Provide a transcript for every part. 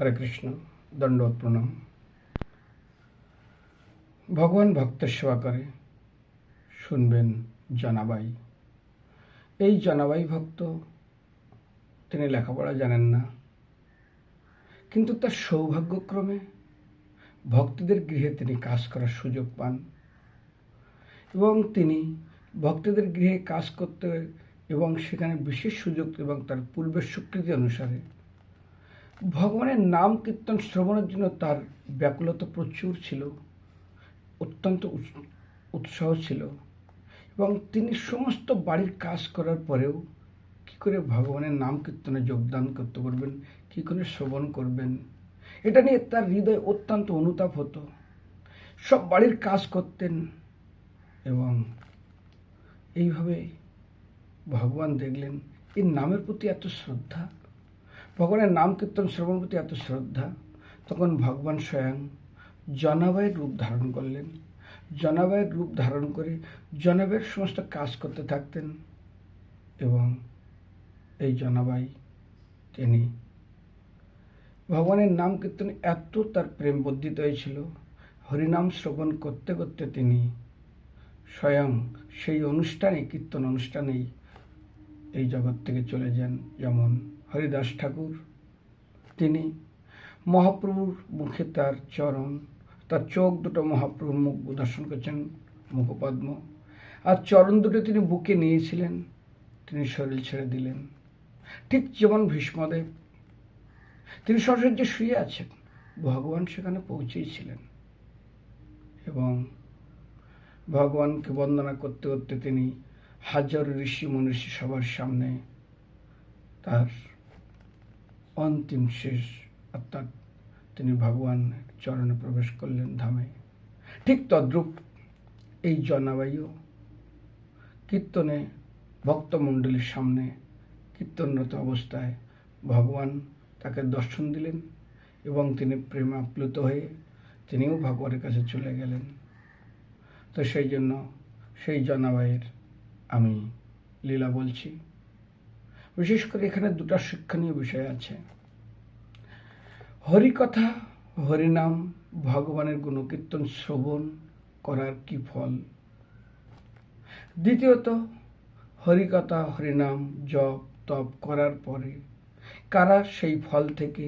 হরে কৃষ্ণ দণ্ডবত প্রণাম ভগবান ভক্তের সেবা করে শুনবেন জনাবাই এই জনাবাই ভক্ত তিনি লেখাপড়া জানেন না। কিন্তু তার সৌভাগ্যক্রমে ভক্তদের গৃহে তিনি কাজ করার সুযোগ পান। এবং তিনি ভক্তদের গৃহে কাজ করতে এবং সেখানে বিশেষ সুযোগ এবং তার পূর্বের স্বীকৃতি অনুসারে ভগবানের নাম কীর্তন শ্রবণের জন্য তার ব্যাকুলতা প্রচুর ছিল, অত্যন্ত উৎস- উৎসাহ ছিল এবং তিনি সমস্ত বাড়ির কাজ করার পরেও কি করে ভগবানের নাম কীর্তনে যোগদান করতে পারবেন, কী করে শ্রবণ করবেন, এটা নিয়ে তার হৃদয় অত্যন্ত অনুতাপ হতো। সব বাড়ির কাজ করতেন এবং এইভাবে ভগবান দেখলেন এই নামের প্রতি এত শ্রদ্ধা। ভগবানের নাম কীর্তন শ্রবণের প্রতি এত শ্রদ্ধা। তখন ভগবান স্বয়ং জনাবাইয়ের রূপ ধারণ করলেন। জনাবাইয়ের রূপ ধারণ করে জনাবাইয়ের সমস্ত কাজ করতে থাকতেন এবং এই জনাবাই তিনি। ভগবানের নাম কীর্তন এত তার প্রেম বর্ধিত হয়েছিল। হরিনাম শ্রবণ করতে করতে তিনি স্বয়ং সেই অনুষ্ঠানে, কীর্তন অনুষ্ঠানেই এই জগৎ থেকে চলে যান। যেমন হরিদাস ঠাকুর। তিনি মহাপ্রভুর মুখে তার চরণ, তার চোখ দুটো মহাপ্রভুর মুখ দর্শন করছেন মুখপদ্ম। আর চরণ দুটো তিনি বুকে নিয়েছিলেন, তিনি শরীর ছেড়ে দিলেন। ঠিক যেমন ভীষ্মদেব, তিনি সশয্যে শুয়ে আছেন, ভগবান সেখানে পৌঁছেছিলেন। এবং ভগবানকে বন্দনা করতে করতে তিনি হাজার ঋষি মনীষী সবার সামনে তার অন্তিম শেষ অর্থাৎ তিনি ভগবান চরণে প্রবেশ করলেন ধামে। ঠিক তদ্রূপ এই জনাবায়ু কীর্তনে ভক্তমণ্ডলীর সামনে কীর্তনরত অবস্থায় ভগবান তাকে দর্শন দিলেন এবং তিনি প্রেমাপ্লুত হয়ে তিনিও ভগবানের কাছে চলে গেলেন। তো সেই জন্য সেই জনাবাইয়ের আমি লীলা বলছি। বিশেষ করে এখানে দুটো শিক্ষণীয় বিষয় আছে। হরিকথা, হরিনাম, ভগবানের গুণকীর্তন শ্রবণ করার কি ফল? দ্বিতীয়ত, হরিকথা, হরিনাম, জপ, তপ করার পরে কারা সেই ফল থেকে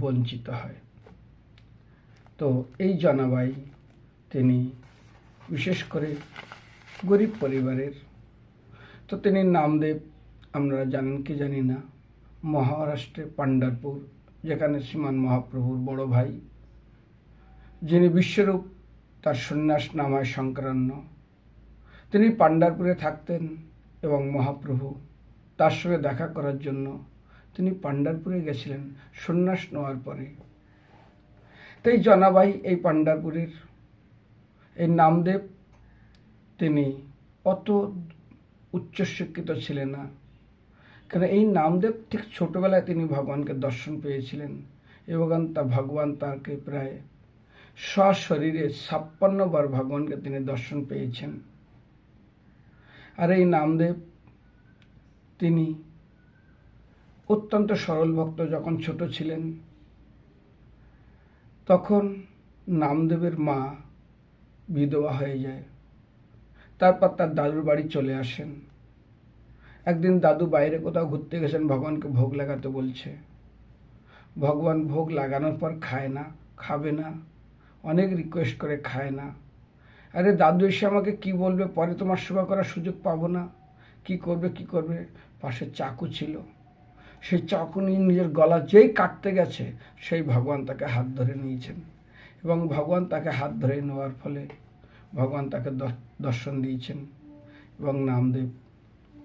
বঞ্চিত হয়? তো এই জনাবাই তিনি বিশেষ করে গরিব পরিবারের, তো তিনি নামদেব আমরা জানেন কি জানি না, মহারাষ্ট্রে পাণ্ডারপুর, যেখানে শ্রীমান মহাপ্রভুর বড় ভাই, যিনি বিশ্বরূপ, তার সন্ন্যাস নামায় সংক্রান্ত তিনি পাণ্ডারপুরে থাকতেন এবং মহাপ্রভু তার সঙ্গে দেখা করার জন্য তিনি পাণ্ডারপুরে গেছিলেন, সন্ন্যাস নেওয়ার পরে। তাই জনাবাই এই পাণ্ডারপুরের এই নামদেব, তিনি অত উচ্চশিক্ষিত ছিলেন না। কারণ এই নামদেব ঠিক ছোটবেলায় তিনি ভগবানকে দর্শন পেয়েছিলেন এবং তা ভগবান তাকে প্রায় সশরীরে ছাপ্পান্ন বার ভগবানকে তিনি দর্শন পেয়েছেন। আর এই নামদেব তিনি অত্যন্ত সরল ভক্ত যখন ছোট ছিলেন, তখন নামদেবের মা বিধবা হয়ে যায়, তারপর তার দাদুর বাড়ি চলে আসেন। একদিন দাদু বাইরে কোথাও ঘুরতে গেছেন, ভগবানকে ভোগ লাগাতে বলছে। ভগবান ভোগ লাগানোর পর খায় না, খাবে না, অনেক রিকোয়েস্ট করে খায় না। আরে দাদু এসে আমাকে কি বলবে? পরে তোমার সেবা করার সুযোগ পাবো না। কি করবে কি করবে? পাশে চাকু ছিল। সেই চাকু নিয়ে নিজের গলা যেই কাটতে গেছে, সেই ভগবান তাকে হাত ধরে নিয়েছেন। এবং ভগবান তাকে হাত ধরে নেওয়ার ফলে ভগবান তাকে দর্শন দিয়েছেন। এবং নামদেব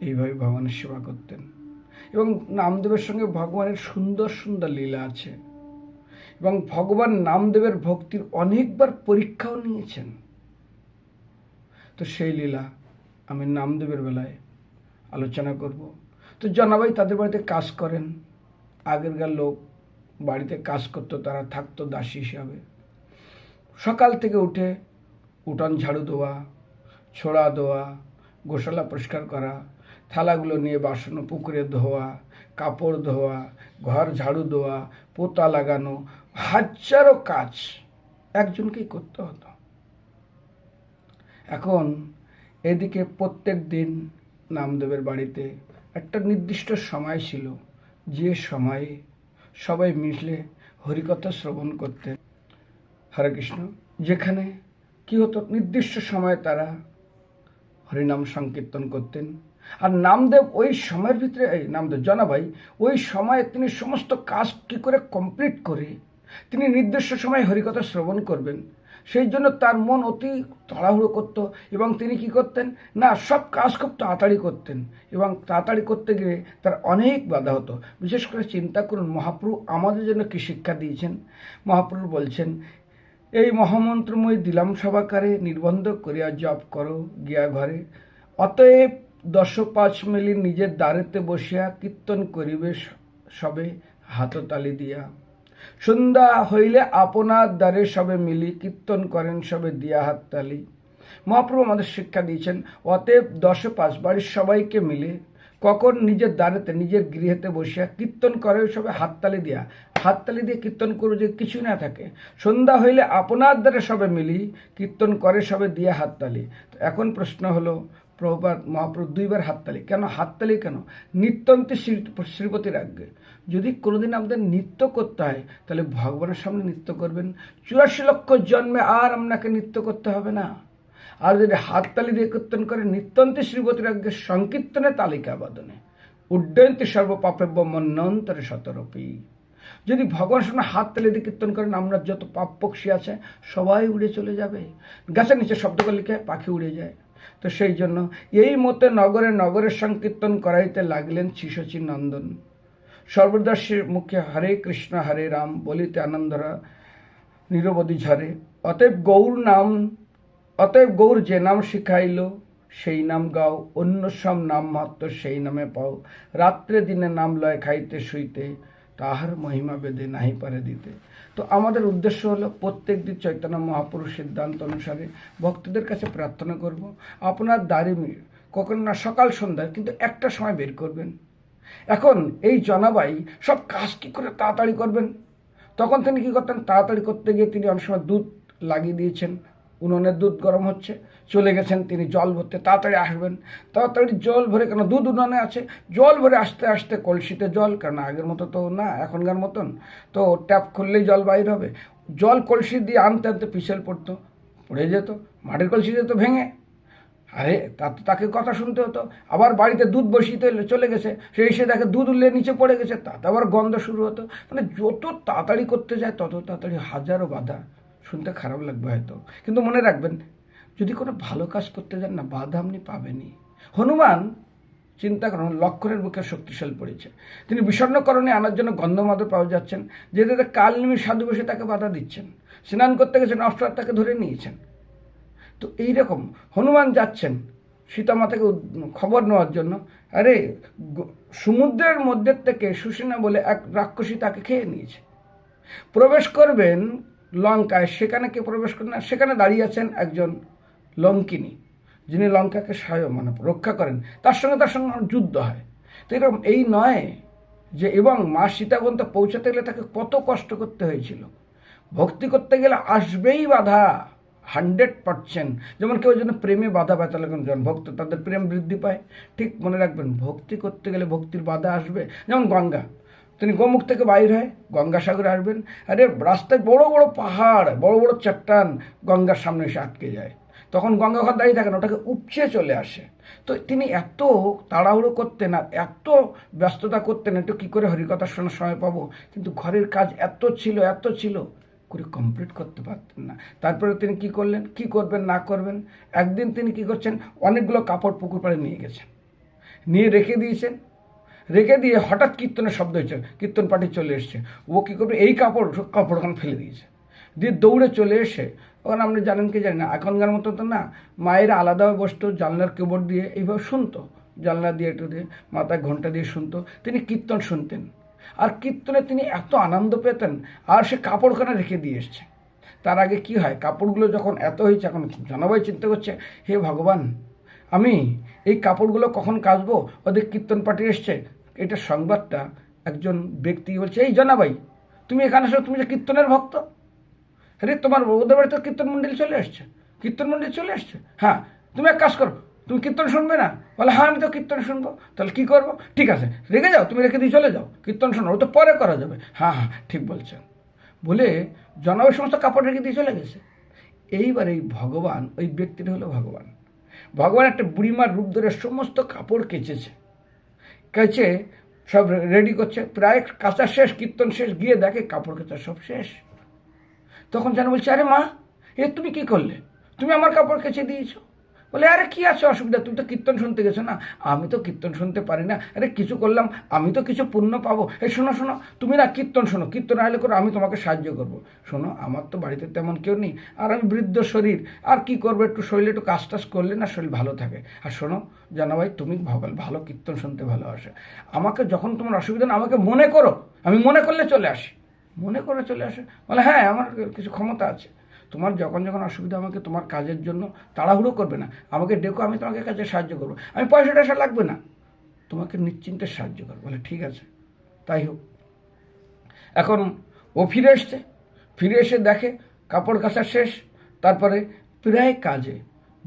এইভাবে ভগবানের সেবা করতেন। এবং নামদেবের সঙ্গে ভগবানের সুন্দর সুন্দর লীলা আছে। এবং ভগবান নামদেবের ভক্তির অনেকবার পরীক্ষাও নিয়েছেন। তো সেই লীলা আমি নামদেবের বেলায় আলোচনা করব। তো জানাবাই তাদের বাড়িতে কাজ করেন। আগেরকার লোক বাড়িতে কাজ করতো, তারা থাকতো দাসী হিসাবে। সকাল থেকে উঠে উঠান ঝাড়ু দেওয়া, ছোড়া দেওয়া, গোশালা পরিষ্কার করা থালাগুলো নিয়ে বাসন, পুকুরে ধোয়া, কাপড় ধোয়া, ঘর ঝাড়ু দেওয়া, পোতা লাগানো, হাজারো কাজ একজনকেই করতে হতো। এখন এদিকে প্রত্যেক দিন নামদেবের বাড়িতে একটা নির্দিষ্ট সময় ছিল, যে সময়ে সবাই মিশলে হরিকথা শ্রবণ করতেন। হরে কৃষ্ণ, যেখানে কি হতো, নির্দিষ্ট সময়ে তারা হরিনাম সংকীর্তন করতেন। আর নামদেব ওই সময়ের ভিতরে, এই নামদেব জনাভাই ওই সময়ে তিনি সমস্ত কাজ কী করে কমপ্লিট করে, তিনি নির্দিষ্ট সময়ে হরিকথা শ্রবণ করবেন। সেই জন্য তার মন অতি তাড়াহুড়ো করত এবং তিনি কি করতেন? না, সব কাজ খুব তাড়াতাড়ি করতেন এবং তাড়াতাড়ি করতে গিয়ে তার অনেক বাধা হতো। বিশেষ করে চিন্তা করুন, মহাপ্রভু আমাদের জন্য কি শিক্ষা দিয়েছেন? মহাপ্রভু বলছেন, এই মহামন্ত্রময় দিলাম সভাকারে, নির্বন্ধ করিয়া জপ করো গিয়া ঘরে। অতএব দশ পাঁচ মিলি নিজের দ্বারেতে বসিয়া কীর্তন করিবে সবে হাততালি দিয়া। সন্ধ্যা হইলে আপনার দ্বারে সবে মিলি কীর্তন করেন সবে দিয়া হাততালি মহাপ্রভু আমাদের শিক্ষা দিয়েছেন, অতএব দশে পাঁচ বাড়ির সবাইকে মিলে কখন নিজের দ্বারেতে, নিজের গৃহেতে বসিয়া কীর্তন করে সবে হাততালি দিয়া। হাততালি দিয়ে কীর্তন করে যে কিছু না থাকে, সন্ধ্যা হইলে আপনার দ্বারে সবে মিলি কীর্তন করে সবে দিয়া হাততালি এখন প্রশ্ন হলো প্রভুপাত মহাপ্রভু দুইবার হাততালি কেন? হাততালি কেন? নিত্যন্তে শ্রী- শ্রীপতির আজ্ঞে যদি কোনোদিন আমাদের নৃত্য করতে হয়, তাহলে ভগবানের সামনে নৃত্য করবেন। চুরাশি লক্ষ জন্মে আর আপনাকে নৃত্য করতে হবে না। আর যদি হাততালি দিয়ে কীর্তন করে নিত্যন্তে শ্রীপতির আজ্ঞে সংকীর্তনে তালিকা বাদনে উড্ডয়ন্তী সর্বপাপেব্য মন্যন্তরে শতরূপী। যদি ভগবানের সামনে হাত তালি দিয়ে কীর্তন করেন আমরা যত পাপ পক্ষী আছে, সবাই উড়ে চলে যাবে। গাছের নিচে শব্দ করে লিখে পাখি উড়ে যায়। তো সেই জন্য এই মতে নগরে নগরের সংকীর্তন করাইতে লাগলেন শিশচী নন্দন। সর্বদাসের মুখে হরে কৃষ্ণ, হরে রাম বলিতে আনন্দরা নিরবধি ঝরে। অতএব গৌর নাম, অতএব গৌর যে নাম শিখাইল, সেই নাম গাও, অন্য সব নাম মাত্র সেই নামে পাও। রাত্রে দিনে নাম লয় খাইতে শুইতে তাহার মহিমা বেদে নাহি পারে দিতে। তো আমাদের উদ্দেশ্য হলো প্রত্যেক দিন চৈতন্য মহাপুরুষ সিদ্ধান্ত অনুসারে ভক্তদের কাছে প্রার্থনা করব। আপনার দাড়ি কখন না সকাল সন্ধ্যায়, কিন্তু একটা সময় বের করবেন। এখন এই জনাবাই সব কাজ কি করে তাড়াতাড়ি করবেন? তখন তিনি কি করতেন? তাড়াতাড়ি করতে গিয়ে তিনি অনেক সময় দুধ লাগিয়ে দিয়েছেন। উনুনের দুধ গরম হচ্ছে, চলে গেছেন তিনি জল ভরতে, তাড়াতাড়ি আসবেন। তাড়াতাড়ি জল ভরে, কেন দুধ উনুনে আছে? জল ভরে আসতে আসতে কলসিতে জল, কেন আগের মতো তো না, এখনকার মতন। তো ট্যাপ খুললেই জল বাইর হবে। জল কলসি দিয়ে আনতে আনতে পিছল পড়তো, পড়ে যেত, মাটির কলসি যেত ভেঙে। আরে, তা তো তাকে কথা শুনতে হতো। আবার বাড়িতে দুধ বসিতে চলে গেছে সেই সে দেখে দুধ উল্লে নিচে পড়ে গেছে, তাতে আবার গন্ধ শুরু হতো। মানে যত তাড়াতাড়ি করতে যায়, তত তাড়াতাড়ি হাজারো বাধা শুনতে খারাপ লাগবে হয়তো। কিন্তু মনে রাখবেন, যদি কোনো ভালো কাজ করতে যান না, বাধা আপনি পাবেনই। হনুমান চিন্তা করুন, লক্ষণের বুকে শক্তিশালী পড়েছে। তিনি বিষণ্ণকরণে আনার জন্য গন্ধমাদর পাওয়া যাচ্ছেন যেতে যেতে কাল নিমি সাধু বসে তাকে বাধা দিচ্ছেন, স্নান করতে গেছেন অষ্টর তাকে ধরে নিয়েছেন। তো এইরকম হনুমান যাচ্ছেন সীতামাতাকে খবর নেওয়ার জন্য। আরে সমুদ্রের মধ্যে থেকে সুসেনা বলে এক রাক্ষসী তাকে খেয়ে নিয়েছে। প্রবেশ করবেন লঙ্কায় সেখানে কে প্রবেশ করেন না, সেখানে দাঁড়িয়ে আছেন একজন লঙ্কিনী, যিনি লঙ্কাকে সহায় মানে রক্ষা করেন। তার সঙ্গে তার সঙ্গে যুদ্ধ হয়। তো এরকম এই নয় যে এবং মা সীতা পর্যন্ত পৌঁছাতে গেলে তাকে কত কষ্ট করতে হয়েছিল। ভক্তি করতে গেলে আসবেই বাধা, হান্ড্রেড পার্সেন্ট। যেমন কেউ যেন প্রেমে বাধা পায়, তাহলে জন ভক্ত তাদের প্রেম বৃদ্ধি পায়। ঠিক মনে রাখবেন, ভক্তি করতে গেলে ভক্তির বাধা আসবে। যেমন গঙ্গা তিনি গোমুখ থেকে বাইর হয়, গঙ্গাসাগরে আসবেন। আরে, রাস্তায় বড় বড় পাহাড়, বড় বড় চট্টান গঙ্গার সামনে এসে আটকে যায়। তখন গঙ্গা ঘর দাঁড়িয়ে থাকেন, ওটাকে উপচে চলে আসে। তো তিনি এত তাড়াহুড়ো করতেন আর এত ব্যস্ততা করতেন, একটু কী করে হরিকথা শোনার সময় পাবো? কিন্তু ঘরের কাজ এত ছিল এত ছিল, করে কমপ্লিট করতে পারতেন না। তারপরে তিনি কি করলেন? কি করবেন, না করবেন? একদিন তিনি কি করছেন? অনেকগুলো কাপড় পুকুর পাড়ে নিয়ে গেছেন। নিয়ে রেখে দিয়েছেন। রেখে দিয়ে হঠাৎ কীর্তনের শব্দ হয়েছে, কীর্তন পার্টি চলে এসছে। ও কী করবে? এই কাপড় সব কাপড় ওখানে ফেলে দিয়েছে। দিয়ে দৌড়ে চলে এসে ওখানে আপনি জানেন কি জানি না, এখনকার মতো তো না, মায়েরা আলাদাভাবে বসতো, জানলার কিবোর্ড দিয়ে এইভাবে শুনতো। জানলা দিয়ে একটু দিয়ে, মাথায় ঘণ্টা দিয়ে শুনতো। তিনি কীর্তন শুনতেন। আর কীর্তনে তিনি এত আনন্দ পেতেন, আর সে কাপড়খানা রেখে দিয়ে এসছে। তার আগে কি হয়, কাপড়গুলো যখন এত হয়েছে, এখন জানাবাই চিন্তা করছে, হে ভগবান আমি এই কাপড়গুলো কখন কাচবো? ওদের কীর্তন পার্টি এসছে। এটা সংবাদটা একজন ব্যক্তি বলছে, এই জনাবাই, তুমি এখানে আসো তুমি যে কীর্তনের ভক্ত? আরে, তোমার ওদের বাড়িতে কীর্তন মন্ডলী চলে আসছে কীর্তন মন্ডলী চলে আসছে হ্যাঁ তুমি এক কাজ করো, তুমি কীর্তন শুনবে না? বলে হ্যাঁ আমি তো কীর্তন শুনব। তাহলে কী করব? ঠিক আছে রেখে যাও, তুমি রেখে দিয়ে চলে যাও, কীর্তন শোনো ও তো পরে করা যাবে। হ্যাঁ হ্যাঁ ঠিক বলছেন। বলে জনাবে সমস্ত কাপড় রেখে দিয়ে চলে গেছে। এইবার এই ভগবান, ওই ব্যক্তিটা হলো ভগবান। ভগবান একটা বুড়িমার রূপ ধরে সমস্ত কাপড় কেচেছে। কেচে সব রেডি করছে। প্রায় কাঁচা শেষ, কীর্তন শেষ, গিয়ে দেখে কাপড় কেচা সব শেষ। তখন যেন বলছে, আরে মা, এ তুমি কি করলে? তুমি আমার কাপড় কেচে দিয়েছ? বলে, আরে, কি আছে অসুবিধা? তুমি তো কীর্তন শুনতে গেছো না? আমি তো কীর্তন শুনতে পারি না। আরে, কিছু করলাম, আমি তো কিছু পুণ্য পাবো। এই, শোনো শোনো, তুমি না কীর্তন শোনো। কীর্তন আইলে করে, আমি তোমাকে সাহায্য করব। শোনো, আমার তো বাড়িতে তেমন কেউ নেই। আর আমি বৃদ্ধ শরীর, আর কি করব? একটু শরীরে একটু কাজ টাজ করলে না শরীর ভালো থাকে। আর শোনো জানা ভাই তুমি ভগল ভালো কীর্তন শুনতে ভালোবাসে। আমাকে যখন তোমার অসুবিধা না, আমাকে মনে করো। আমি মনে করলে চলে আসি। মনে করে চলে আসে? বলে হ্যাঁ আমার কিছু ক্ষমতা আছে। তোমার যখন যখন অসুবিধা আমাকে তোমার কাজের জন্য তাড়াহুড়ো করবে না, আমাকে ডেকো, আমি তোমাকে কাজে সাহায্য করব। আমি পয়সা টয়সা লাগবে না। তোমাকে নিশ্চিন্তে সাহায্য করব। বলে, ঠিক আছে, তাই হোক। এখন ও ফিরে এসছে। ফিরে এসে দেখে কাপড় কাচা শেষ। তারপরে প্রায় কাজে।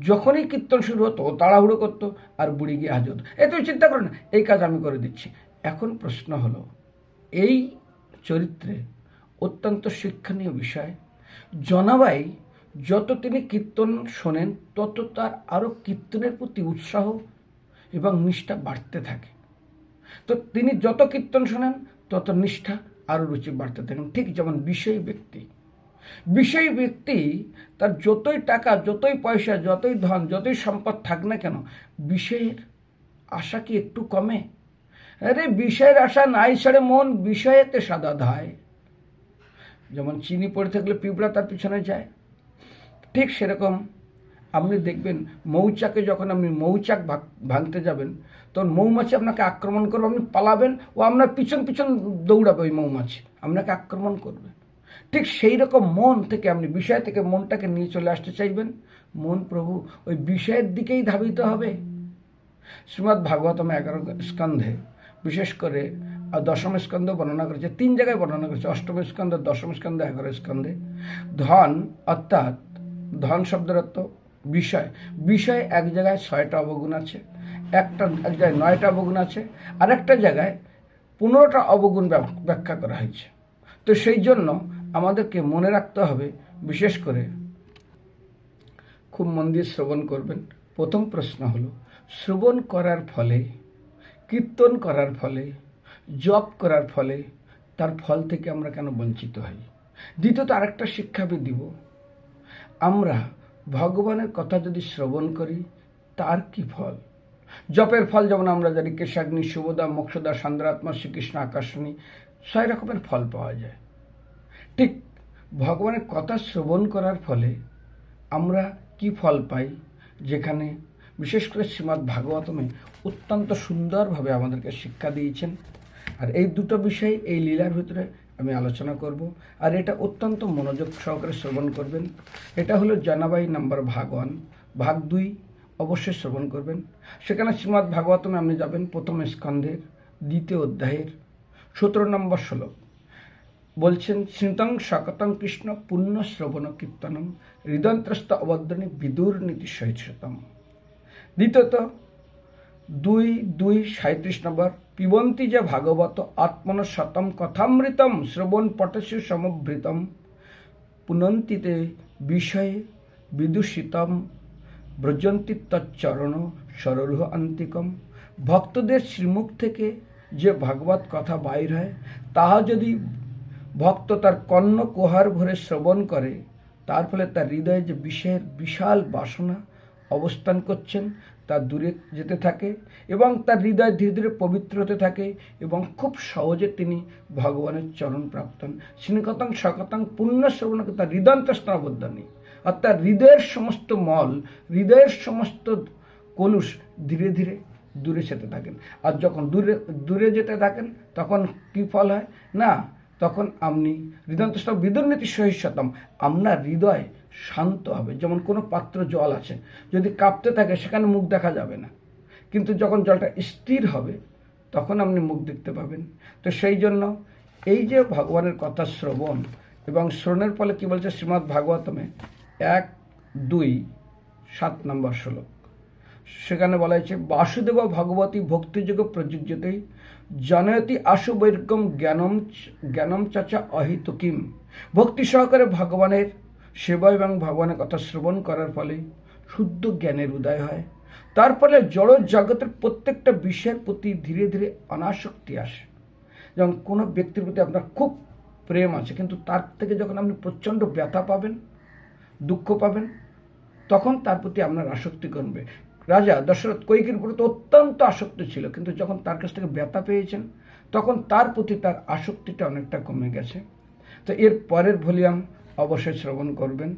যখনই কীর্তন শুরু হতো, ও তাড়াহুড়ো করতো আর বুড়ি গিয়ে হাজির হতো। এই তুমি চিন্তা করো না, এই কাজ আমি করে দিচ্ছি। এখন প্রশ্ন হলো, এই চরিত্রে অত্যন্ত শিক্ষণীয় বিষয় জনাবাই, যত তিনি কীর্তন শোনেন, তত তার আরও কীর্তনের প্রতি উৎসাহ এবং নিষ্ঠা বাড়তে থাকে। তো তিনি যত কীর্তন শোনেন, তত নিষ্ঠা আরও রুচি বাড়তে থাকেন। ঠিক যেমন বিষয় ব্যক্তি। বিষয় ব্যক্তি তার যতই টাকা, যতই পয়সা, যতই ধন, যতই সম্পদ থাক না কেন, বিষয়ের আশা কি একটু কমে? আরে, বিষয়ের আশা নাই ছেড়ে মন, বিষয়েতে সাদা ধায়। যেমন চিনি পড়ে থাকলে পিঁপড়া তার পিছনে যায়। ঠিক সেরকম আপনি দেখবেন মৌচাকে যখন আপনি মৌচাক ভাঙতে যাবেন, তখন মৌমাছি আপনাকে আক্রমণ করবে, আপনি পালাবেন, ও আপনার পিছন পিছন দৌড়াবে ওই মৌমাছি, আপনাকে আক্রমণ করবে। ঠিক সেই রকম মন থেকে আপনি, বিষয় থেকে মনটাকে নিয়ে চলে আসতে চাইবেন। মন প্রভু, ওই বিষয়ের দিকেই ধাবিত হবে। শ্রীমৎ ভাগবতম এগারো স্কন্ধে বিশেষ করে আর দশম স্কন্ধ বর্ণনা করেছে, তিন জায়গায় বর্ণনা করেছে, অষ্টম স্কন্ধ, দশম স্কন্ধ, এগারো স্কন্ধে। ধন, অর্থাৎ ধন শব্দের অর্থ বিষয়। বিষয় এক জায়গায় ছয়টা অবগুণ আছে, একটা এক জায়গায় নয়টা অবগুণ আছে, আর একটা জায়গায় পনেরোটা অবগুণ ব্যাখ্যা করা হয়েছে। তো সেই জন্য আমাদেরকে মনে রাখতে হবে, বিশেষ করে খুব মন দিয়ে শ্রবণ করবেন। প্রথম প্রশ্ন হলো, শ্রবণ করার ফলে, কীর্তন করার ফলে জপ করার ফলে তার ফল থেকে আমরা কেন বঞ্চিত হই? দ্বিতীয়ত আরেকটা শিক্ষা আমি দিব। আমরা ভগবানের কথা যদি শ্রবণ করি, তার কি ফল? জপের ফল যেমন আমরা জানি, কেশাগ্নি শুভদা মোক্ষদা, সান্দ্রাত্মা, শ্রীকৃষ্ণ, আকাশনী, ছয় রকমের ফল পাওয়া যায়। ঠিক ভগবানের কথা শ্রবণ করার ফলে আমরা কি ফল পাই? যেখানে বিশেষ করে শ্রীমদ্ ভাগবতমে অত্যন্ত সুন্দরভাবে আমাদেরকে শিক্ষা দিয়েছেন। আর এই দুটো বিষয় এই লীলার ভিতরে আমি আলোচনা করব। আর এটা অত্যন্ত মনোযোগ সহকারে শ্রবণ করবেন। এটা হলো জানাবাই নাম্বার ভাগ ওয়ান ভাগ দুই, অবশ্যই শ্রবণ করবেন। সেখানে শ্রীমদ্ ভাগবতমে আপনি যাবেন প্রথম স্কন্ধের, দ্বিতীয় অধ্যায়ের, সতেরো নম্বর শ্লোক। বলছেন স্মৃতং সকতং কৃষ্ণ পুণ্য শ্রবণ কীর্তনম, হৃদয়ন্ত্রস্ত অবদ্রণী বিদুর নীতি সহিষ্ণুতম। দ্বিতীয়ত দুই দুই সাঁত্রিশ নম্বর, পিবন্তি যে ভাগবত আত্মন শতম কথামৃতম শ্রবণ পটস্য সমভৃতম, পুনন্তিতে বিষয়ে বিদূষিতম, ব্রজন্তি তচ্চরণ সরলুহ আন্তিকম। ভক্তদের শ্রীমুখ থেকে যে ভাগবত কথা বাইর হয়, তাহা যদি ভক্ত তার কর্ণ কোহার ভরে শ্রবণ করে, তার ফলে তার হৃদয়ে যে বিষয়ের বিশাল বাসনা অবস্থান করছেন তা দূরে যেতে থাকে এবং তার হৃদয় ধীরে ধীরে পবিত্র হতে থাকে এবং খুব সহজে তিনি ভগবানের চরণ প্রাপ্ত হন শ্রীকতং সকতং পুণ্য শ্রবণকে তার হৃদয়ন্তস্তনাবদ্ধানী অর্থাৎ হৃদয়ের সমস্ত মল, হৃদয়ের সমস্ত কলুষ ধীরে ধীরে দূরে যেতে থাকেন। আর যখন দূরে দূরে যেতে থাকেন, তখন কি ফল হয়? না, তখন আপনি হৃদয়ন্তস্থ বিদুর্নীতি সহিষ্যতম আপনার হৃদয় শান্ত হবে, যেমন কোনো পাত্র জল আছে। যদি কাঁপতে থাকে, সেখানে মুখ দেখা যাবে না। কিন্তু যখন জলটা স্থির হবে, তখন আপনি মুখ দেখতে পাবেন। তো সেই জন্য এই যে ভগবানের কথা শ্রবণ এবং শ্রবণের ফলে কী বলছে শ্রীমৎ ভাগবতমে? এক, দুই, সাত নম্বর শ্লোক। সেখানে বলা হয়েছে, বাসুদেব ভগবতী ভক্তিযোগ প্রযুজ্যতেই জনয়তি আশু বৈর্গম জ্ঞানম জ্ঞানম চাচা অহিতকিম। ভক্তি সহকারে ভগবানের সেবা এবং ভগবানের কথা শ্রবণ করার ফলে শুদ্ধ জ্ঞানের উদয় হয়। তার ফলে জড় জগতের প্রত্যেকটা বিষয়ের প্রতি ধীরে ধীরে অনাসক্তি আসে। যেমন কোনো ব্যক্তির প্রতি আপনার খুব প্রেম আছে, কিন্তু তার থেকে যখন আপনি প্রচণ্ড ব্যথা পাবেন, দুঃখ পাবেন, তখন তার প্রতি আপনার আসক্তি কমবে। রাজা দশরথ কৈকের প্রতি অত্যন্ত আসক্ত ছিল, কিন্তু যখন তার কাছ থেকে ব্যথা পেয়েছেন, তখন তার প্রতি তার আসক্তিটা অনেকটা কমে গেছে। তো এর পরের ভলিউম অবশ্যই শ্রবণ করবেন।